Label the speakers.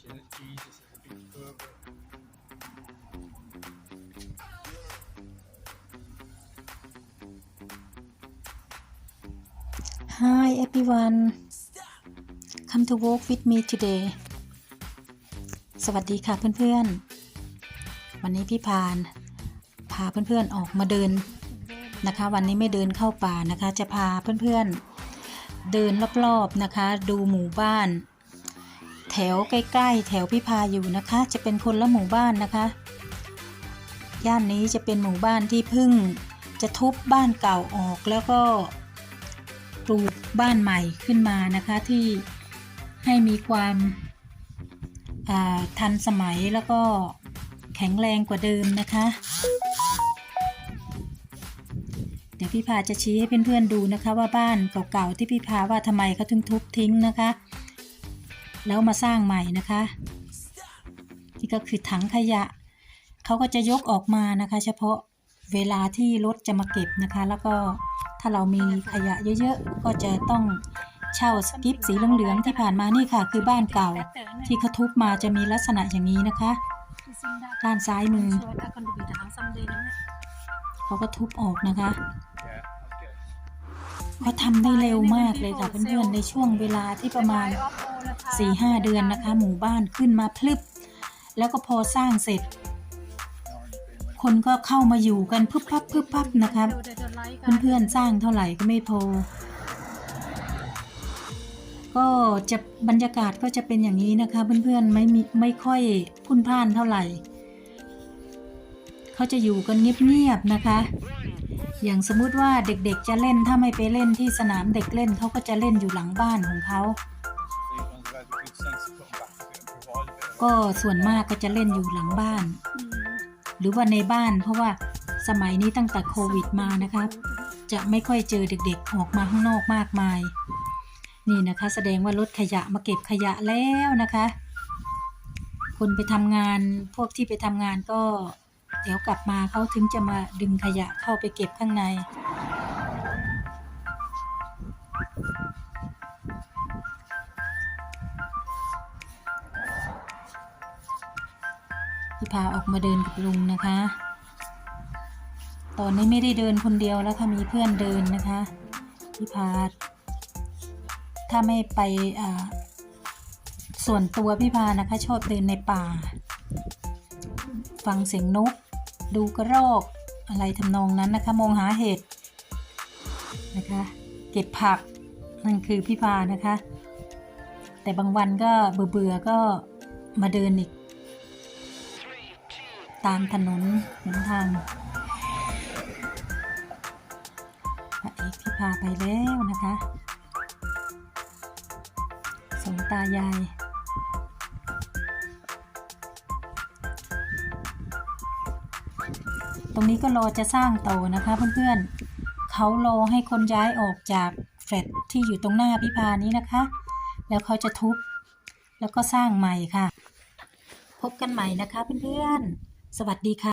Speaker 1: facility. This is a big curve.
Speaker 2: Hi everyone come to walk with me today สวัสดีค่ะเพื่อนๆ วันนี้พี่พานพาเพื่อนๆออกมาเดินนะคะ วันนี้ไม่เดินเข้าป่านะคะ จะพาเพื่อนๆเดินรอบๆนะคะ ดูหมู่บ้าน วใกล้ๆ แถวพี่พาอยู่นะคะ จะเป็นคนละหมู่บ้านนะคะ ย่านนี้จะเป็นหมู่บ้านที่พิ่งจะทุบบ้านเก่าออกแล้วก็ปลูกบ้านใหม่ขึ้นมานะคะที่ให้มีความาทันสมัยแล้วก็แข็งแรงกว่าเดิมนะคะ เดี๋ยวพี่พาจะชี้ให้เพื่อนๆดูนะคะว่าบ้านเก่าๆที่พี่พาว่าทำไมเขาถึงทุบทิ้งนะคะ แล้วมาสร้างใหม่นะคะ นี่ก็คือถังขยะ เขาก็จะยกออกมานะคะ เฉพาะเวลาที่รถจะมาเก็บนะคะ แล้วก็ถ้าเรามีขยะเยอะๆ ก็จะต้องเช่าสกิปสีเหลืองๆที่ผ่านมานี่ค่ะ คือบ้านเก่า ที่เขาทุบมาจะมีลักษณะอย่างนี้นะคะ ด้านซ้ายมือ เขาก็ทุบออกนะคะ
Speaker 1: Yeah, okay.
Speaker 2: เขาทำได้เร็วมากเลยค่ะเพื่อนๆในช่วงเวลาที่ประมาณ 4-5 เดือนนะคะ หมู่บ้านขึ้นมาพลึบ แล้วก็พอสร้างเสร็จ คนก็เข้ามาอยู่กันพึบพับพึบพับนะคะเพื่อนๆสร้างเท่าไหร่ก็ไม่พอ ก็จะบรรยากาศก็จะเป็นอย่างนี้นะคะเพื่อนๆไม่มีไม่ค่อยพรุ่นพล่านเท่าไหร่เขาจะอยู่กันเงียบๆนะคะอย่างสมมุติว่าเด็กๆจะเล่นถ้าไม่ไปเล่นที่สนามเด็กเล่นเขาก็จะเล่นอยู่หลังบ้านของเขา ก็ส่วนมากก็จะเล่นอยู่หลังบ้าน หรือว่าในบ้าน เพราะว่าสมัยนี้ตั้งแต่โควิดมานะครับ จะไม่ค่อยเจอเด็กๆ ออกมาข้างนอกมากมาย นี่นะคะ แสดงว่ารถขยะมาเก็บขยะแล้วนะคะ คนไปทำงานพวกที่ไปทำงานก็ เดี๋ยวกลับมาเขาถึงจะมาดึงขยะเข้าไปเก็บข้างใน พี่พาออกมาเดินกับลุงนะคะ ตอนนี้ไม่ได้เดินคนเดียวแล้วค่ะมีเพื่อนเดินนะคะพี่พาถ้าไม่ไปส่วนตัวพี่พานะคะ ชอบเดินในป่า ฟังเสียงนก ดูกระรอกอะไรทำนองนั้นนะคะ มองหาเห็ดนะคะ เก็บผักนั่นคือพี่พานะคะ แต่บางวันก็เบื่อเบื่อๆก็มาเดินอีก ตามถนนหนทางพระเอกพี่พาไปแล้วนะคะสองตายายตรงนี้ก็รอจะสร้างโตนะคะเพื่อนๆ เขารอให้คนย้ายออกจากแฟลตที่อยู่ตรงหน้าพิพานี้นะคะ แล้วเขาจะทุบ แล้วก็สร้างใหม่ค่ะ พบกันใหม่นะคะเพื่อนๆ สวัสดีค่ะ